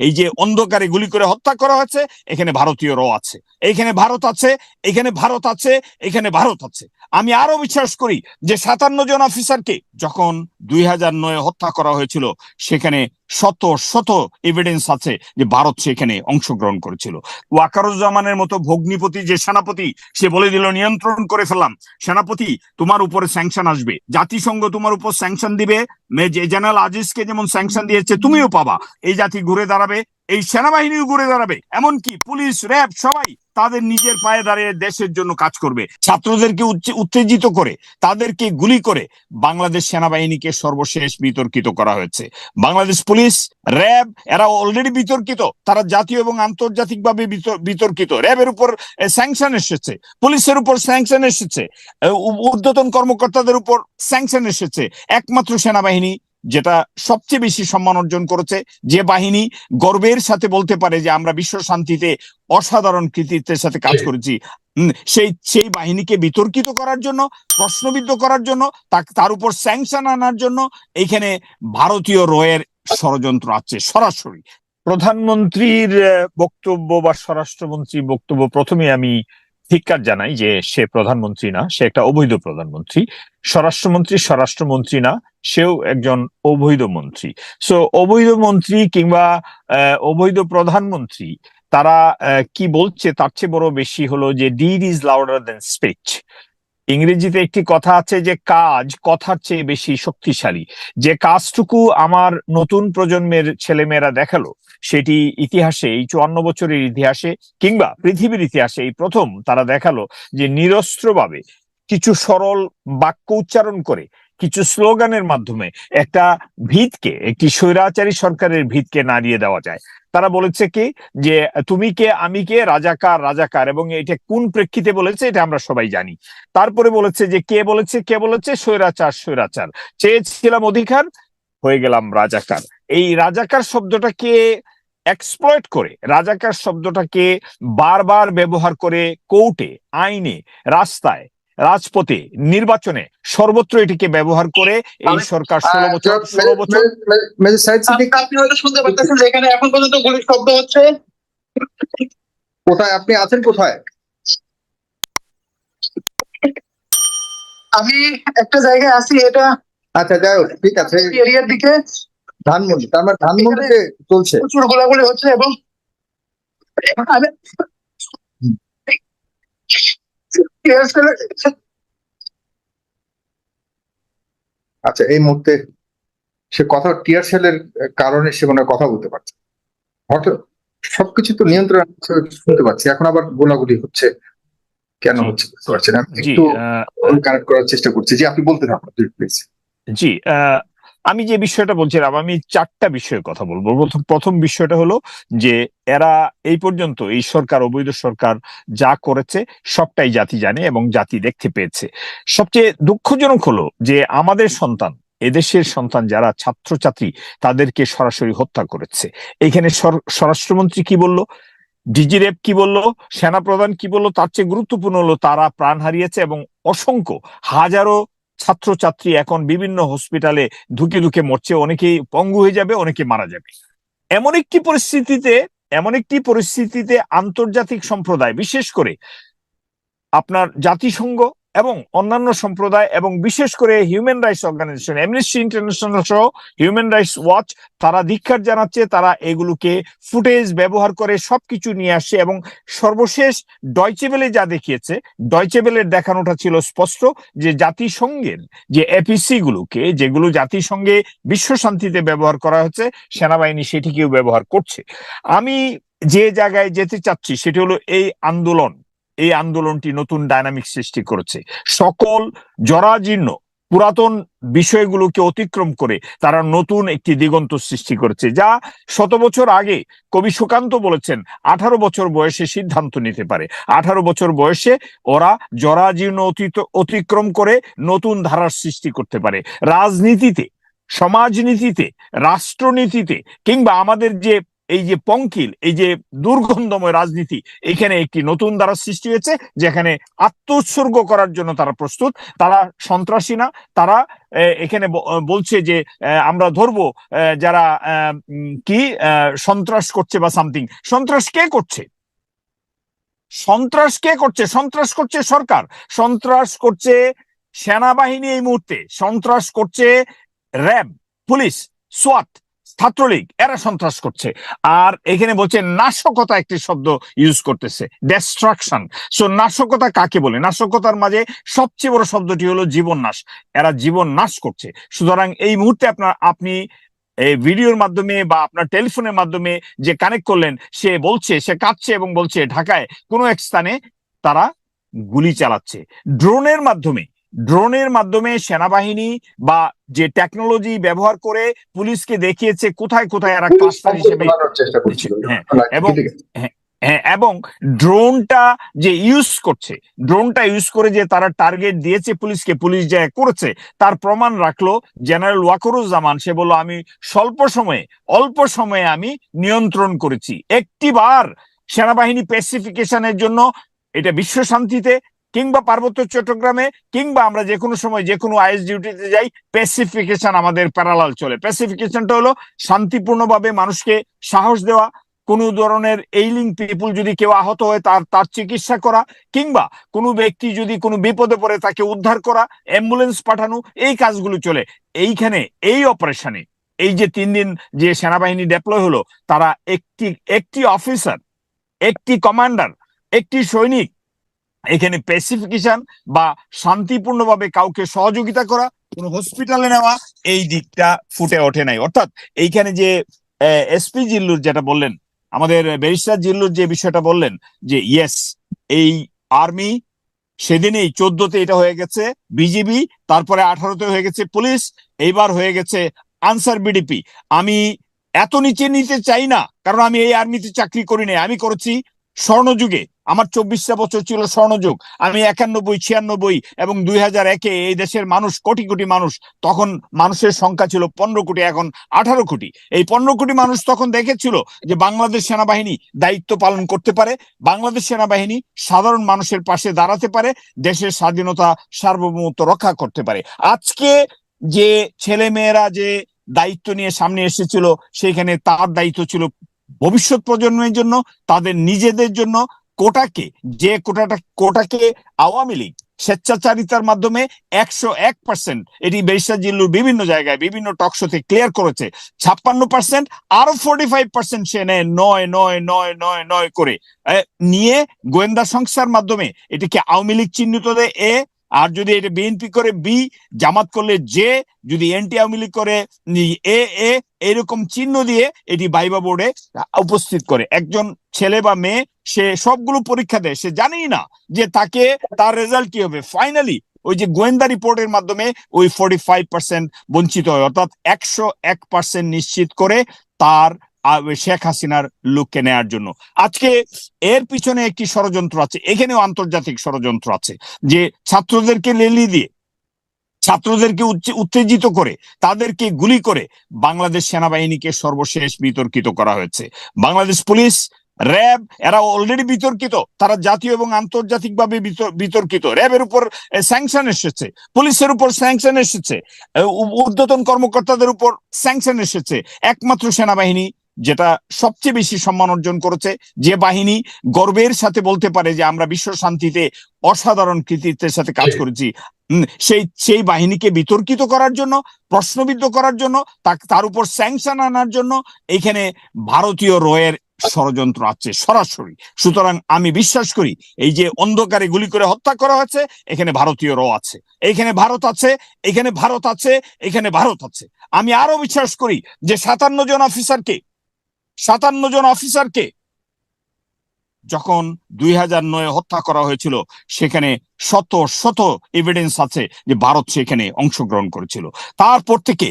এই যে অন্ধকারে গুলি করে হত্যা করা হয়েছে এখানে ভারতীয় র আছে। এখানে ভারত আছে, এখানে ভারত আছে, এখানে ভারত আছে। আমি আরও বিশ্বাস করি যে সাতান্ন জন অফিসারকে যখন দুই হাজার নয় হত্যা করা হয়েছিল, সেখানে শত শত এভিডেন্স আছে যে ভারত সেখানে অংশগ্রহণ করেছিল। ওয়াকারুজ্জামানের মতো ভগ্নিপতি যে সেনাপতি, সে বলে দিল, নিয়ন্ত্রণ করে ফেললাম। সেনাপতি, তোমার উপরে স্যাংশন আসবে। জাতিসংঘ তোমার উপর স্যাংশন দিবে। মে- জেনারেল আজিজকে যেমন স্যাংশন দিয়েছে, তুমিও পাবা। এই জাতি ঘুরে দাঁড়াবে এই সেনাবাহিনীও ঘুরে দাঁড়াবে। এমনকি পুলিশ, র্যাব সবাই তাদের নিজের পায়ে দাঁড়িয়ে দেশের জন্য কাজ করবে। ছাত্রদেরকে উত্তেজিত করে, তাদেরকে গুলি করে বাংলাদেশ সেনাবাহিনীকে সর্বশেষ বিতর্কিত করা হয়েছে। বাংলাদেশ পুলিশ, র্যাব এরা অলরেডি বিতর্কিত। তারা জাতীয় এবং আন্তর্জাতিকভাবে বিতর- বিতর্কিত। র্যাবের উপর স্যাংশন এসেছে। পুলিশের উপর স্যাংশন এসেছে। ঊর্ধ্বতন কর্মকর্তাদের উপর স্যাংশন এসেছে। একমাত্র সেনাবাহিনী যেটা সবচেয়ে বেশি সম্মান অর্জন করেছে যে বাহিনী গর্বের সাথে বলতে পারে যে আমরা বিশ্ব শান্তিতে অসাধারণ কৃতিত্বের সাথে কাজ করেছি। সেই সেই বাহিনীকে বিতর্কিত করার জন্য প্রশ্নবিদ্ধ করার জন্য তার উপর স্যাংশন আনার জন্য এখানে ভারতীয় রয়ের ষড়যন্ত্র আছে সরাসরি। প্রধানমন্ত্রীর বক্তব্য বা স্বরাষ্ট্রমন্ত্রীর বক্তব্য প্রথমে আমি ধিক্কার জানাই যে সে প্রধানমন্ত্রী না সে একটা অবৈধ প্রধানমন্ত্রী। স্বরাষ্ট্রমন্ত্রী স্বরাষ্ট্রমন্ত্রী না সেও একজন অবৈধ মন্ত্রী। সো অবৈধ মন্ত্রী কিংবা অবৈধ প্রধানমন্ত্রী, তারা কি বলছে? তার চেয়ে বড় বেশি হলো যে deed is louder than speech ইংরেজিতে একটি কথা আছে যে, কাজ কথার চেয়ে বেশি শক্তিশালী। যে কাজটুকু আমার নতুন প্রজন্মের ছেলেমেয়েরা দেখাল, সেটি ইতিহাসে, এই চুয়ান্ন বছরের ইতিহাসে কিংবা পৃথিবীর ইতিহাসে এই প্রথম তারা দেখাল যে, নিরস্ত্রভাবে কিছু সরল বাক্য উচ্চারণ করে কিছু স্লোগানের মাধ্যমে একটা ভিতকে, একটি স্বৈরাচারী সরকারের ভিতকে নাড়িয়ে দেওয়া যায়। তারা বলেছে কি? যে তুমি কে, আমি কে রাজাকার রাজাকার এবং এটা কোন প্রেক্ষিতে বলেছে এটা আমরা সবাই জানি। তারপরে বলেছে যে কে বলেছে কে বলেছে? স্বৈরাচার স্বৈরাচার। চেয়েছিলাম অধিকার, হয়ে গেলাম রাজাকার এই রাজাকার শব্দটাকে এক্সপ্লয়েট করে রাজাকার শব্দটাকে বারবার ব্যবহার করে কোর্টে, আইনে, রাস্তায় রাজপথে নির্বাচনে সর্বত্র এটিকে ব্যবহার করে এই সরকার ষোলো বছর ষোলো বছর আপনি- হয়তো শুনতে পাচ্ছেন এখানে এখন পর্যন্ত গুলির শব্দ হচ্ছে। কোথায়? আপনি আছেন কোথায়? আমি একটা জায়গায় আছি এটা আচ্ছা যাই হোক ঠিক আছে। এরিয়ার দিকে। ধানমন্ডি তার মানে ধানমন্ডিতে চলছে। প্রচুর গোলাগুলি হচ্ছে এবং. আচ্ছা এই মুহূর্তে সে কথা টিয়ার সেলের কারণে সে মনে কথা বলতে পারছে হয়তো সবকিছু তো নিয়ন্ত্রণ শুনতে পাচ্ছি। এখন আবার গোলাগুলি হচ্ছে কেন হচ্ছে বুঝতে পারছি না। একটু কানেক্ট করার চেষ্টা করছি। যে আপনি বলতে থাকুন প্লিজ জি আমি যে বিষয়টা বলছিলাম, আমি চারটা বিষয়ে কথা বলব। প্রথম প্রথম বিষয়টা হলো যে এরা এই পর্যন্ত এই সরকার, অবৈধ সরকার যা করেছে সবটাই জাতি জানে এবং জাতি দেখতে পেয়েছে। সবচেয়ে দুঃখজনক হলো যে আমাদের সন্তান, এদেশের সন্তান যারা ছাত্রছাত্রী, তাদেরকে সরাসরি হত্যা করেছে। এখানে স্বর- স্বরাষ্ট্রমন্ত্রী কি বলল? ডিজিরেপ কি বলল? সেনাপ্রধান কি বলল? তার চেয়ে গুরুত্বপূর্ণ হলো তারা প্রাণ হারিয়েছে এবং অসংখ্য, হাজারো ছাত্রছাত্রী এখন বিভিন্ন হসপিটালে ধুকে ধুকে মরছে, অনেকেই পঙ্গু হয়ে যাবে, অনেকে মারা যাবে। এমন একটি পরিস্থিতিতে, এমন একটি পরিস্থিতিতে আন্তর্জাতিক সম্প্রদায়, বিশেষ করে আপনার জাতিসংঘ এবং অন্যান্য সম্প্রদায় এবং বিশেষ করে human rights organisation Amnesty International সহ হিউম্যান রাইটস ওয়াচ তারা ধিক্ষার জানাচ্ছে, তারা এগুলোকে ফুটেজ ব্যবহার করে সবকিছু নিয়ে আসছে এবং সর্বশেষ ডয়চেবেলে যা দেখিয়েছে ডয়চেবেলের দেখানোটা ছিল স্পষ্ট যে জাতিসংঘের যে এপিসি গুলোকে, যেগুলো জাতিসংঘে বিশ্ব শান্তিতে ব্যবহার করা হচ্ছে, সেনাবাহিনী সেটিকেও ব্যবহার করছে। আমি যে জায়গায় যেতে চাচ্ছি, সেটি হলো এই আন্দোলন। এই আন্দোলনটি নতুন ডায়নামিক সৃষ্টি করেছে। সকল জরাজীর্ণ, পুরাতন বিষয়গুলোকে অতিক্রম করে তারা নতুন একটি দিগন্ত সৃষ্টি করেছে, যা শত বছর আগে কবি সুকান্ত বলেছেন, আঠারো বছর বয়সে সিদ্ধান্ত নিতে পারে। আঠারো বছর বয়সে ওরা জরাজীর্ণ অতীত অতিক্রম করে নতুন ধারার সৃষ্টি করতে পারে। রাজনীতিতে, সমাজনীতিতে, রাষ্ট্রনীতিতে কিংবা আমাদের যে এই যে পঙ্কিল, এই যে দুর্গন্ধময় রাজনীতি, এখানে একটি নতুন দ্বারা সৃষ্টি হয়েছে, যেখানে আত্মোৎসর্গ করার জন্য তারা প্রস্তুত। তারা সন্ত্রাসী না, তারা এখানে বলছে যে আমরা ধরবো যারা কি সন্ত্রাস করছে বা সামথিং। সন্ত্রাস কে করছে? সন্ত্রাস কে করছে? সন্ত্রাস করছে সরকার। সন্ত্রাস করছে সেনাবাহিনী এই মুহূর্তে। সন্ত্রাস করছে র্যাব, পুলিশ সোয়াট ছাত্রলীগ, এরা সন্ত্রাস করছে। আর এখানে বলছে, নাশকতা একটি শব্দ ইউজ করতেছে ডেস্ট্রাকশন সো নাশকতা কাকে বলে? নাশকতার মাঝে সবচেয়ে বড় শব্দটি হলো জীবন নাশ এরা জীবন নাশ করছে। সুতরাং এই মুহূর্তে আপনার, আপনি এই ভিডিওর মাধ্যমে বা আপনার টেলিফোনের মাধ্যমে যে কানেক্ট করলেন, সে বলছে, সে কাঁদছে এবং বলছে, ঢাকায় কোনো এক স্থানে তারা গুলি চালাচ্ছে। ড্রোনের মাধ্যমে ড্রোনের মাধ্যমে সেনাবাহিনী বা যে টেকনোলজি ব্যবহার করে পুলিশকে দেখিয়েছে কোথায় কোথায় এরা ক্লাস্টার হিসেবে করছিল। হ্যাঁ, এবং- হ্যাঁ এবং ড্রোনটা যে ইউজ করছে ড্রোনটা ইউজ করে যে তারা টার্গেট দিয়েছে পুলিশকে পুলিশ যা করেছে তার প্রমাণ রাখল জেনারেল ওয়াকরুজ্জামান। সে বলল আমি স্বল্প সময়ে অল্প সময়ে আমি নিয়ন্ত্রণ করেছি। একটিবার সেনাবাহিনী প্যাসিফিকেশনের জন্য এটা বিশ্ব শান্তিতে কিংবা পার্বত্য চট্টগ্রামে, কিংবা আমরা যে কোনো সময় যে কোনো আইএস ডিউটিতে যাই প্যাসিফিকেশন আমাদের প্যারালাল চলে। প্যাসিফিকেশনটা হলো শান্তিপূর্ণভাবে মানুষকে সাহস দেওয়া, কোনো ধরনের এইলিং পিপুল যদি কেউ আহত হয়, তার তার চিকিৎসা করা, কিংবা কোনো ব্যক্তি যদি কোনো বিপদে পড়ে, তাকে উদ্ধার করা অ্যাম্বুলেন্স পাঠানো, এই কাজগুলো চলে। এইখানে, এই অপারেশনে এই যে তিন দিন যে সেনাবাহিনী ডেপ্লয় হলো, তারা একটি একটি অফিসার একটি কমান্ডার একটি সৈনিক এখানে প্যাসিফিকেশন বা শান্তিপূর্ণভাবে কাউকে সহযোগিতা করা, কোন হসপিটালে নেওয়া, এই দিকটা ফুটে ওঠে নাই। অর্থাৎ এইখানে যে এসপি জিল্লুর যেটা বললেন, আমাদের ব্যারিস্টার জিল্লুর যে বিষয়টা বললেন, যে ইয়েস এই আর্মি সেদিনেই চোদ্দতে এটা হয়ে গেছে বিজিবি তারপরে আঠারোতে হয়ে গেছে পুলিশ এইবার হয়ে গেছে আনসার বিডিপি আমি এত নিচে নিতে চাই না, কারণ আমি এই আর্মিতে চাকরি করি নাই, আমি করেছি স্বর্ণযুগে। আমার চব্বিশটা বছর ছিল স্বর্ণযুগ। আমি একানব্বই, ছিয়ানব্বই এবং দুই হাজার একে এই দেশের মানুষ, কোটি কোটি মানুষ, তখন মানুষের সংখ্যা ছিল পনেরো কোটি, এখন আঠারো কোটি। এই পনেরো কোটি মানুষ তখন দেখেছিল যে বাংলাদেশ সেনাবাহিনী দায়িত্ব পালন করতে পারে, বাংলাদেশ সেনাবাহিনী সাধারণ মানুষের পাশে দাঁড়াতে পারে, দেশের স্বাধীনতা সার্বভৌমত্ব রক্ষা করতে পারে। আজকে যে ছেলে মেয়েরা যে দায়িত্ব নিয়ে সামনে এসেছিল সেখানে তার দায়িত্ব ছিল ভবিষ্যৎ প্রজন্মের জন্য, তাদের নিজেদের জন্য কোটাকে, যে কোটাটা, কোটাকে আওয়ামী লীগ স্বেচ্ছাচারিতার মাধ্যমে একশো এক পার্সেন্ট এটি বেরিসা জিল্লুর বিভিন্ন জায়গায় বিভিন্ন টকশোতে ক্লিয়ার করেছে, ছাপ্পান্ন পার্সেন্ট আরও ফোর্টি ফাইভ পার্সেন্ট সে নেয় নয় নয় নয় নয় নয় করে। নিয়ে গোয়েন্দা সংস্থার মাধ্যমে এটিকে আওয়ামী লীগ চিহ্নিত দেয় এ, আর যদি এটা বিএনপি করে বি জামাত করলে জে যদি এনটি আওয়ামী লীগ করে এ এ এরকম চিহ্ন দিয়ে এটি বাইবা বোর্ডে উপস্থিত করে। একজন ছেলে বা মেয়ে, সে সবগুলো পরীক্ষা দেয়, সে জানেই না যে তাকে তার রেজাল্ট কি হবে। ফাইনালি ওই যে গোয়েন্দা রিপোর্টের মাধ্যমে ওই ফোর্টি ফাইভ পার্সেন্ট বঞ্চিত হয়, অর্থাৎ একশো এক পার্সেন্ট নিশ্চিত করে তার শেখ হাসিনার লোককে নেয়ার জন্য। আজকে এর পিছনে একটি ষড়যন্ত্র আছে, এখানেও আন্তর্জাতিক ষড়যন্ত্র আছে, যে ছাত্রদেরকে লেলি দিয়ে ছাত্রদেরকে উত্তেজিত করে তাদেরকে গুলি করে বাংলাদেশ সেনাবাহিনীকে সর্বশেষ বিতর্কিত করা হয়েছে। বাংলাদেশ পুলিশ র্যাব এরা অলরেডি বিতর্কিত। তারা জাতীয় এবং আন্তর্জাতিকভাবে বিতর- বিতর্কিত। র্যাবের উপর স্যাংশন এসেছে। পুলিশের উপর স্যাংশন এসেছে। ঊর্ধ্বতন কর্মকর্তাদের উপর স্যাংশন এসেছে। একমাত্র সেনাবাহিনী যেটা সবচেয়ে বেশি সম্মান অর্জন করেছে যে বাহিনী গর্বের সাথে বলতে পারে যে আমরা বিশ্ব শান্তিতে অসাধারণ কৃতিত্বের সাথে কাজ করেছি। সেই সেই বাহিনীকে বিতর্কিত করার জন্য, প্রশ্নবিদ্ধ করার জন্য তার উপর স্যাংশন আনার জন্য এখানে ভারতীয় রয়ের ষড়যন্ত্র আছে সরাসরি। সুতরাং আমি বিশ্বাস করি, এই যে অন্ধকারে গুলি করে হত্যা করা হয়েছে, এখানে ভারতীয় র আছে। এখানে ভারত আছে এখানে ভারত আছে এখানে ভারত আছে। আমি আরও বিশ্বাস করি যে সাতান্ন জন অফিসারকে সাতান্ন জন অফিসারকে যখন দুই হাজার নয় হত্যা করা হয়েছিল সেখানে শত শত এভিডেন্স আছে যে ভারত সেখানে অংশগ্রহণ করেছিল। তারপর থেকে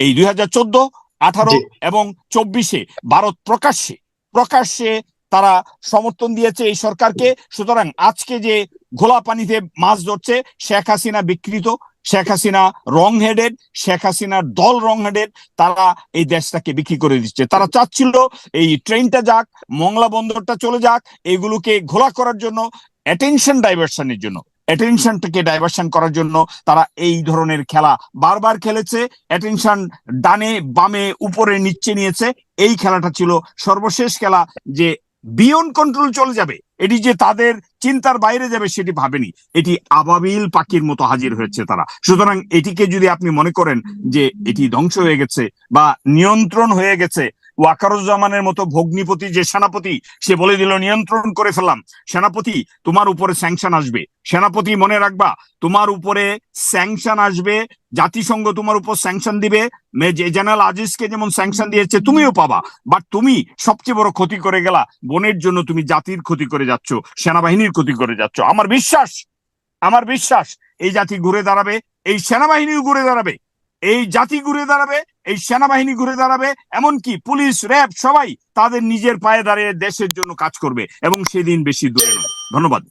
এই দুই হাজার চোদ্দ আঠারো এবং চব্বিশে ভারত প্রকাশ্যে প্রকাশ্যে তারা সমর্থন দিয়েছে এই সরকারকে। সুতরাং আজকে যে ঘোলা পানিতে মাছ ধরছে শেখ হাসিনা বিকৃত। শেখ হাসিনা রং হেডেড শেখ হাসিনার দল রং হেডেড তারা এই দেশটাকে বিক্রি করে দিচ্ছে। তারা চাচ্ছিল এই ট্রেনটা যাক, মংলা বন্দরটা চলে যাক, এগুলোকে ঘোলা করার জন্য অ্যাটেনশন ডাইভার্সনের জন্য অ্যাটেনশনটাকে ডাইভার্সন করার জন্য তারা এই ধরনের খেলা বারবার খেলেছে অ্যাটেনশন ডানে বামে উপরে নিচে নিয়েছে। এই খেলাটা ছিল সর্বশেষ খেলা যে বিয়ন্ড কন্ট্রোল চলে যাবে। এটি যে তাদের চিন্তার বাইরে যাবে সেটি ভাবেনি। এটি আবাবিল পাখির মতো হাজির হয়েছে তারা। সুতরাং এটিকে যদি আপনি মনে করেন যে এটি ধ্বংস হয়ে গেছে বা নিয়ন্ত্রণ হয়ে গেছে ওয়াকারুজ্জামানের মতো ভগ্নিপতি যে সেনাপতি, সে বলে দিল, নিয়ন্ত্রণ করে ফেললাম। সেনাপতি, তোমার উপরে স্যাংশন আসবে। সেনাপতি, মনে রাখবা, তোমার উপরে স্যাংশন আসবে। জাতিসংঘ তোমার উপর স্যাংশন দিবে। জেনারেল আজিজকে যেমন স্যাংশন দিয়েছে, তুমিও পাবা। বাট তুমি সবচেয়ে বড় ক্ষতি করে গেলা। বনের জন্য তুমি জাতির ক্ষতি করে যাচ্ছ, সেনাবাহিনীর ক্ষতি করে যাচ্ছ। আমার বিশ্বাস আমার বিশ্বাস, এই জাতি ঘুরে দাঁড়াবে, এই সেনাবাহিনীও ঘুরে দাঁড়াবে, এই জাতি ঘুরে দাঁড়াবে এই সেনাবাহিনী ঘুরে দাঁড়াবে, এমনকি পুলিশ, র্যাব সবাই তাদের নিজের পায়ে দাঁড়িয়ে দেশের জন্য কাজ করবে এবং সেদিন বেশি দূরে নয়। ধন্যবাদ।